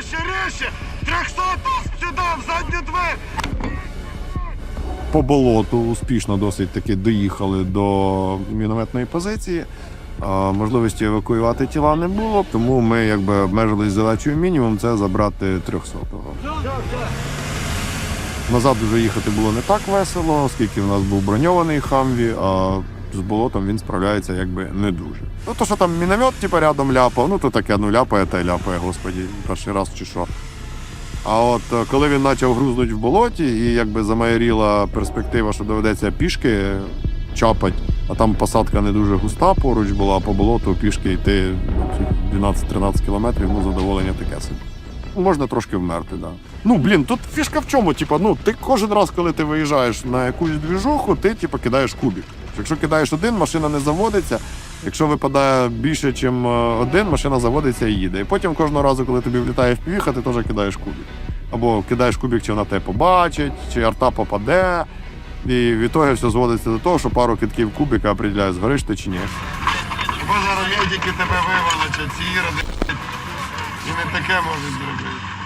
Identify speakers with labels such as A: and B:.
A: Ріще, ріще! Трьохсотого сюди, в задню двері!
B: по болоту успішно досить таки доїхали до мінометної позиції. Можливості евакуювати тіла не було, тому ми якби обмежились задачею мінімум це забрати 300-го. Назад вже їхати було не так весело, оскільки в нас був броньований хамві, а з болотом він справляється якби не дуже. Ну то, що там міномет, типу, рядом ляпав, ну то таке, ну ляпає та й ляпає, господі, перший раз чи що. А от е, коли він почав грузнути в болоті, і якби замаяріла перспектива, що доведеться пішки чапати, а там посадка не дуже густа поруч була, а по болоту пішки йти ну, 12-13 кілометрів, ну задоволення таке собі. Можна трошки вмерти, да. Ну блін, тут фішка в чому? Типа, ну ти кожен раз, коли ти виїжджаєш на якусь двіжуху, ти типа кидаєш кубик. Якщо кидаєш один, машина не заводиться. Якщо випадає більше, ніж один, машина заводиться і їде. І потім кожного разу, коли тобі влітає в півіха, ти теж кидаєш кубик. Або кидаєш кубик, чи вона тебе побачить, чи арта попаде. І від того все зводиться до того, що пару китків кубика определяє, згориш ти чи ні.
A: Бо зараз медики тебе виволочать, ці. І не таке можуть зробити.